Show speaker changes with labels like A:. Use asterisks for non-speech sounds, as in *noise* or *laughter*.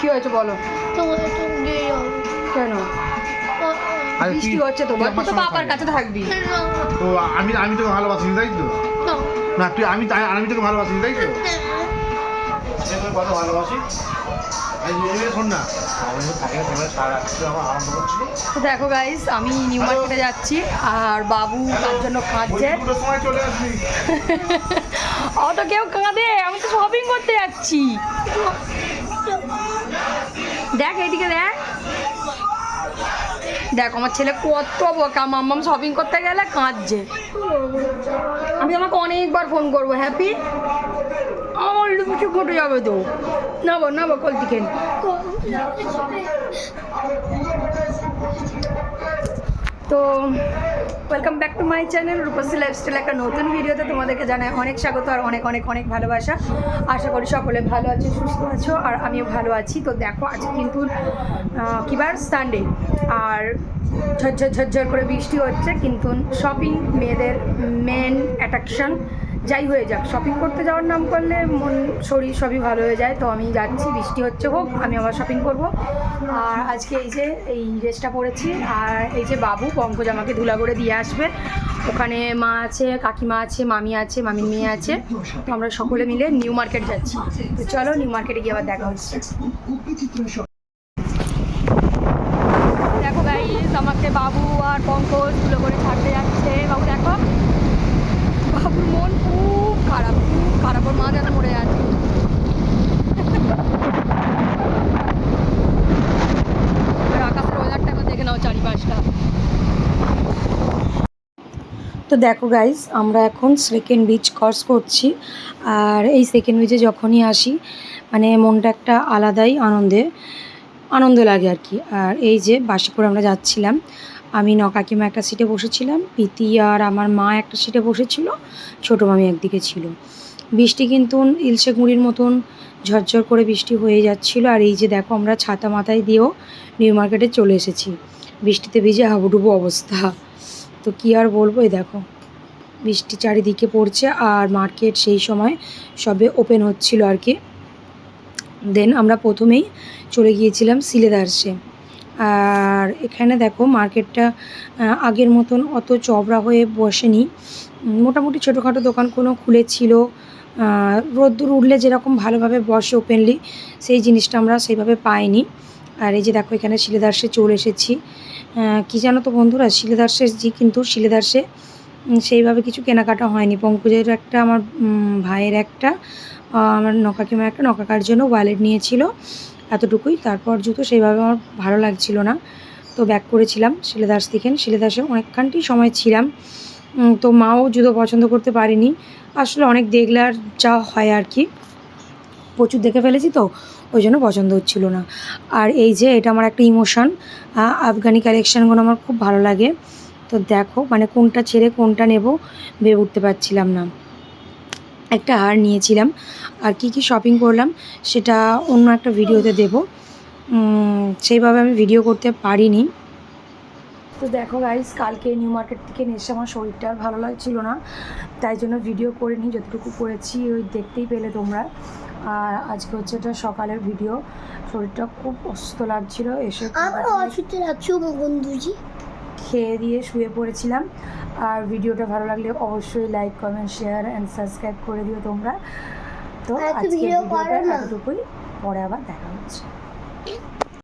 A: কি হয়েছে বলো? কেন? বৃষ্টি হচ্ছে তো
B: তুই
A: তো বাবার কাছে থাকবি।
B: তো আমি আমি তোকে ভালোবাসি তাই তো? না। তুই আমি আমি তোকে ভালোবাসি তাই তো? তোকে কত ভালোবাসি?
A: দেখো গাইস আমি নিউ মার্কেটে যাচ্ছি আর বাবু তার জন্য
B: আসবি। *laughs*
A: অত কেউ কাঁদে আমি তো শপিং করতে যাচ্ছি। দেখ এইদিকে দেখ। দেখ, আমার ছেলে কত বোকা, মাম্মাম শপিং করতে গেলে কাঁদছে। আমি আমাকে অনেকবার ফোন করব হ্যাপি আমার লুচি ঘটে যাবে তো। নেব নেব কল থেকে তো welcome back to my channel Rupasi lifestyle একটা নতুন ভিডিওতে তোমাদেরকে জানাই অনেক স্বাগত আর অনেক অনেক অনেক ভালোবাসা। আশা করি সকলে ভালো আছো, সুস্থ আছো আর আমিও ভালো আছি। তো দেখো আজ কিন্তু কিবার সানডে আর ঝরঝর ঝরঝর করে বৃষ্টি হচ্ছে, কিন্তু শপিং মেয়েদের মেন অ্যাট্রাকশন যাই হয়ে যাক শপিং করতে যাওয়ার নাম করলে মন, শরীর সবই ভালো হয়ে যায়। তো আমি যাচ্ছি, বৃষ্টি হচ্ছে হোক, আমি আবার শপিং করব। আর আজকে এই যে, এই ড্রেসটা পরেছি, আর এই যে বাবু পঙ্কজ আমাকে ধুলা করে দিয়ে আসবে। ওখানে মা আছে, কাকিমা আছে, মামি আছে, মামির মেয়ে আছে। তো আমরা সকলে মিলে নিউ মার্কেট যাচ্ছি। তো চলো, নিউ মার্কেটে গিয়ে আবার দেখা হচ্ছে। দেখো গাইস আমাকে বাবু আর পঙ্কজ ধুলো করে ছাড়তে যাচ্ছে। বাবু, দেখো বাবুর মন খুব খারাপ খুব খারাপ ওর মা যেন মরে যাচ্ছে আর আকাশের ওয়েদারটা একবার দেখে নাও চারিপাশটা তো দেখো গাইস আমরা এখন সেকেন্ড বিচ ক্রস করছি। আর এই সেকেন্ড বিচে যখনই আসি মানে মনটা একটা আলাদাই আনন্দে, আনন্দ লাগে আর কি। আর এই যে বাসে করে আমরা যাচ্ছিলাম, আমি নকাকিমা একটা সিটে বসেছিলাম পিতি আর আমার মা একটা সিটে বসেছিল, ছোটো মামি একদিকে ছিল। বৃষ্টি কিন্তু ইলশে গুঁড়ির মতন ঝরঝর করে বৃষ্টি হয়ে যাচ্ছিল। আর এই যে দেখো আমরা ছাতা মাথায় দিয়েও নিউ মার্কেটে চলে এসেছি। বৃষ্টিতে ভিজে হাবুডুবু অবস্থা। তো কী আর বলব? এই দেখো, বৃষ্টি চারিদিকে পড়ছে আর মার্কেট সেই সময় সবে ওপেন হচ্ছিল আর কি। দেন আমরা প্রথমেই চলে গিয়েছিলাম সিলেদার্সে আর এখানে দেখো মার্কেটটা আগের মতন অত চওড়া হয়ে বসেনি। মোটামুটি ছোটোখাটো দোকান কোনো খুলেছিল। রোদ্দুর উঠলে যেরকম ভালোভাবে বসে ওপেনলি সেই জিনিসটা আমরা সেইভাবে পাইনি। আর এই যে দেখো, এখানে শিলেদার্সে চলে এসেছি। কি জানো তো বন্ধুরা, শিলেদার্সে যে কিন্তু শিলেদার্সে সেইভাবে কিছু কেনাকাটা হয়নি। পঙ্কজের একটা, আমার ভাইয়ের একটা আমার নকাকিমার একটা নকাকার জন্য ওয়ালেট নিয়েছিল এতটুকুই। তারপর জুতো সেইভাবে আমার ভালো লাগছিল না। তো ব্যাক করেছিলাম শিলেদাস থেকে। শিলেদাসে অনেকখানটি সময় ছিলাম। তো মাও জুতো পছন্দ করতে পারিনি। আসলে অনেক দেখলে আর যা হয় আর কি। প্রচুর দেখে ফেলেছি তো, ওই জন্য পছন্দ হচ্ছিল না। আর এই যে, এটা আমার একটা ইমোশন আফগানি কালেকশানগুলো আমার খুব ভালো লাগে। তো দেখো মানে কোনটা ছেড়ে কোনটা নেব, ভেবে উঠতে পারছিলাম না। একটা হার নিয়েছিলাম, আর কি কি শপিং করলাম, সেটা অন্য একটা ভিডিওতে দেব। সেইভাবে আমি ভিডিও করতে পারিনি। তো দেখো গাইস কালকে নিউ মার্কেট থেকে এসে আমার শরীরটা ভালো লাগছিল না, তাই জন্য ভিডিও করিনি যতটুকু করেছি, ওই দেখতেই পেলে তোমরা। আর আজকে হচ্ছে এটা সকালের ভিডিও শরীরটা খুব অসুস্থ লাগছিল এসে
C: অসুস্থ বন্ধুজি।
A: খেয়ে দিয়ে শুয়ে পড়েছিলাম। আর ভিডিওটা ভালো লাগলে অবশ্যই like comment share and subscribe করে দিও তোমরা। তো আজকে ভিডিওটা এতটুকুই পরে আবার দেখা হচ্ছে।